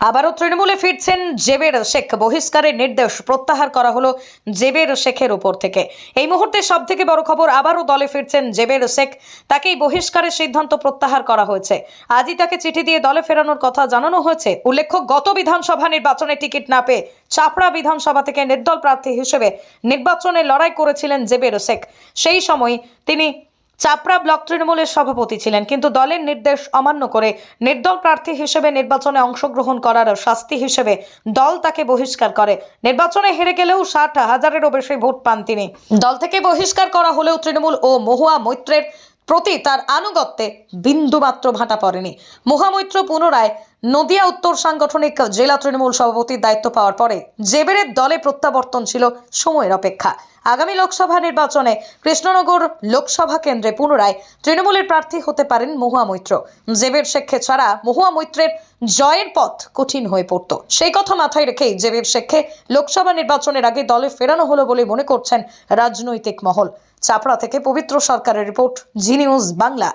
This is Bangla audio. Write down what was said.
আবারও তৃণমূলে ফিরছেন জেবের শেখ। বহিষ্কারের নির্দেশ প্রত্যাহার করা হলো জেবের শেখের উপর থেকে। এই মুহূর্তে সব থেকে বড় খবর, আবারও দলে ফিরছেন জেবের শেখ। তাকেই বহিষ্কারের সিদ্ধান্ত প্রত্যাহার করা হয়েছে। আজই তাকে চিঠি দিয়ে দলে ফেরানোর কথা জানানো হয়েছে। উল্লেখ্য, গত বিধানসভা নির্বাচনে টিকিট না পেয়ে চাপড়া বিধানসভা থেকে নির্দল প্রার্থী হিসেবে নির্বাচনে লড়াই করেছিলেন জেবের শেখ। সেই সময় তিনি চাপড়া ব্লক তৃণমূলের সভাপতি ছিলেন, কিন্তু দলের নির্দেশ অমান্য করে নির্দল প্রার্থী হিসেবে নির্বাচনে অংশগ্রহণ করার শাস্তি হিসেবে দল তাকে বহিষ্কার করে। নির্বাচনে হেরে গেলেও ষাট হাজারেরও বেশি ভোট পান তিনি। দল থেকে বহিষ্কার করা হলেও তৃণমূল ও মহুয়া মৈত্রের প্রতি তার আনুগত্যে বিন্দুমাত্র ভাটা পড়েনি। মহামৈত্র পুনরায় নদিয়া উত্তর সাংগঠনিক জেলা তৃণমূল সভাপতির দায়িত্ব পাওয়ার পরে জেবেরের দলে প্রত্যাবর্তন ছিল সময়ের অপেক্ষা। আগামী লোকসভা নির্বাচনে কৃষ্ণনগর লোকসভা কেন্দ্রে পুনরায় তৃণমূলের প্রার্থী হতে পারেন মহুয়া মৈত্র। জেবের শেখে ছাড়া মহুয়া মৈত্রের জয়ের পথ কঠিন হয়ে পড়ত। সেই কথা মাথায় রেখেই জেবের শেখে লোকসভা নির্বাচনের আগে দলে ফেরানো হলো বলে মনে করছেন রাজনৈতিক মহল। চাপড়া থেকে পবিত্র সরকারের রিপোর্ট, জি নিউজ বাংলা।